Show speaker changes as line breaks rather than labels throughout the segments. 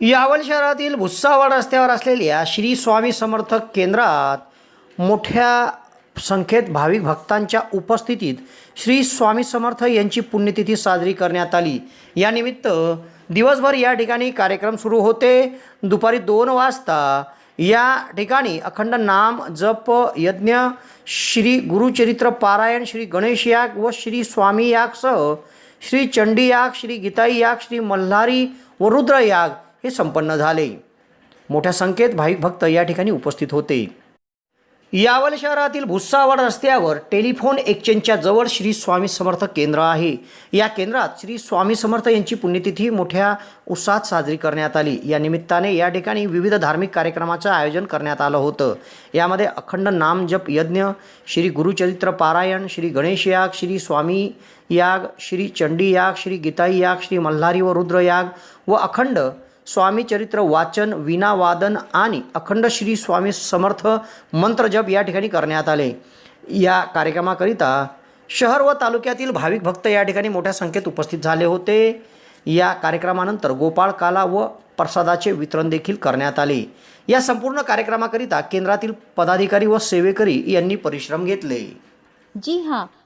यावल शहरातील भुस्सावाड रस्त्यावर असलेल्या श्री स्वामी समर्थक केंद्रात मोठ्या संख्येत भाविक भक्तांच्या उपस्थितीत श्री स्वामी समर्थ यांची पुण्यतिथी साजरी करण्यात आली. यानिमित्त दिवसभर या ठिकाणी कार्यक्रम सुरू होते. दुपारी दोन वाजता या ठिकाणी अखंड नाम जप यज्ञ श्री गुरुचरित्र पारायण श्री गणेश याग व श्री स्वामी यागसह श्री चंडी याग श्री गीताई याग श्री मल्हारी व रुद्र याग हे संपन्न झाले. मोठ्या संख्येत भाविक भक्त या ठिकाणी उपस्थित होते. यावल शहरातील भुसावळ रस्त्यावर टेलिफोन एक्सचेंजच्या जवळ श्री स्वामी समर्थ केंद्र आहे. या केंद्रात श्री स्वामी समर्थ यांची पुण्यतिथी मोठ्या उत्साहात साजरी करण्यात आली. या निमित्ताने या ठिकाणी विविध धार्मिक कार्यक्रमाचं आयोजन करण्यात आलं होतं. यामध्ये अखंड नामजप यज्ञ श्री गुरुचरित्र पारायण श्री गणेश याग श्री स्वामी याग श्री चंडी याग श्री गीताई याग श्री मल्हारी व रुद्र याग व अखंड स्वामी चरित्र वाचन विनावादन आणि अखंड श्री स्वामी समर्थ मंत्रजप या ठिकाणी करण्यात आले. या कार्यक्रमाकरिता शहर व तालुक्यातील भाविक भक्त या ठिकाणी मोठ्या संख्येत उपस्थित झाले होते. या कार्यक्रमानंतर गोपाळ काला व प्रसादाचे वितरण देखील करण्यात आले. या संपूर्ण कार्यक्रमाकरिता केंद्रातील पदाधिकारी व सेवेकरी यांनी परिश्रम घेतले.
जी हां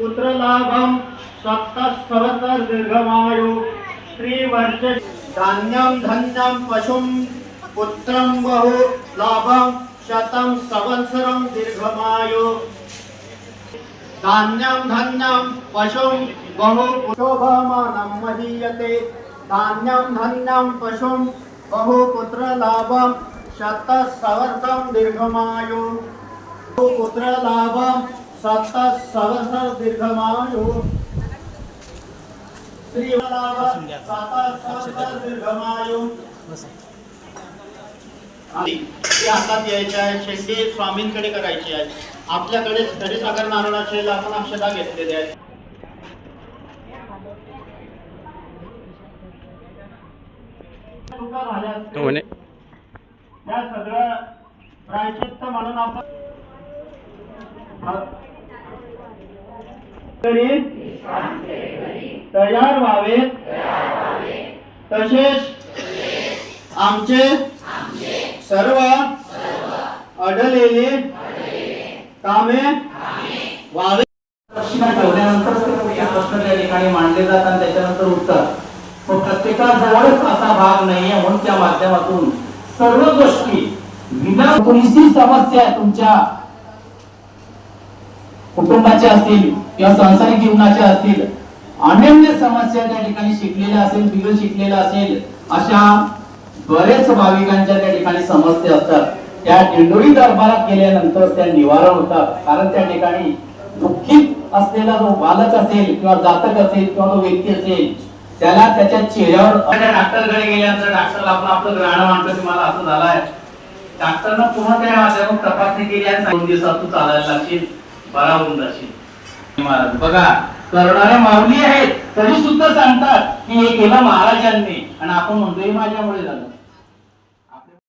समर्थ जय जय
पुत्रलाभं दीर्घमायु। त्रिवर्ष धान्यं धन्यं पशुं पुत्रं बहु लाभं शतं संवत्सरं दीर्घमायु। धान्यं धन्यं पशुं बहु शोभमानं महीयते। धान्यं धन्यं पशुं बहु पुत्रलाभं शतसहस्रं दीर्घमायु। पुत्रलाभं सप्तसहस्र दीर्घमायु। श्री दीर्घमायू। आणि ती हातात यायची आहे शेंडी स्वामींकडे करायची आहे आपल्याकडे हरिसागर नारळाचे आपण अक्षता घेतलेले आहेत. त्या सगळं प्रायचित्त म्हणून आपण तरी तयार व्हावेत? तसेच आमचे सर्व अडलेले कामे व्हावे.
प्रश्न ठेवल्यानंतर या प्रश्न त्या ठिकाणी मांडले जातात त्याच्यानंतर उत्तर. मग प्रत्येकाजवळच असा भाग नाहीये म्हणून त्या माध्यमातून सर्व गोष्टी विना कोणीची समस्या तुमच्या कुटुंबाच्या असतील किंवा सांसारिक जीवनाच्या असतील अनन्य समस्या त्या ठिकाणी शिकलेल्या असेल बिगर शिकलेल्या असेल अशा बरेच भाविकांच्या त्या ठिकाणी समस्या असतात. त्या दिंडोरी दरबारात गेल्यानंतर त्या निवारण होतात. कारण त्या ठिकाणी दुःखीत असलेला जो बालक असेल किंवा जातक असेल किंवा तो व्यक्ती असेल त्याला त्याच्या चेहऱ्यावर डॉक्टरकडे गेल्यानंतर डॉक्टरला आपण आपलं ग्रहण मांडतो तुम्हाला मला असं झालंय. डॉक्टरनं पुन्हा त्या माध्यमातून तपासणी केली आणि दोन दिवसात तू चालायला लागशील बरा होऊन जाशील. महाराज. बघा करणाऱ्या माऊली आहेत तरी सुद्धा सांगतात की हे केलं महाराजांनी. आणि आपण म्हणतोय माझ्यामुळे झालं.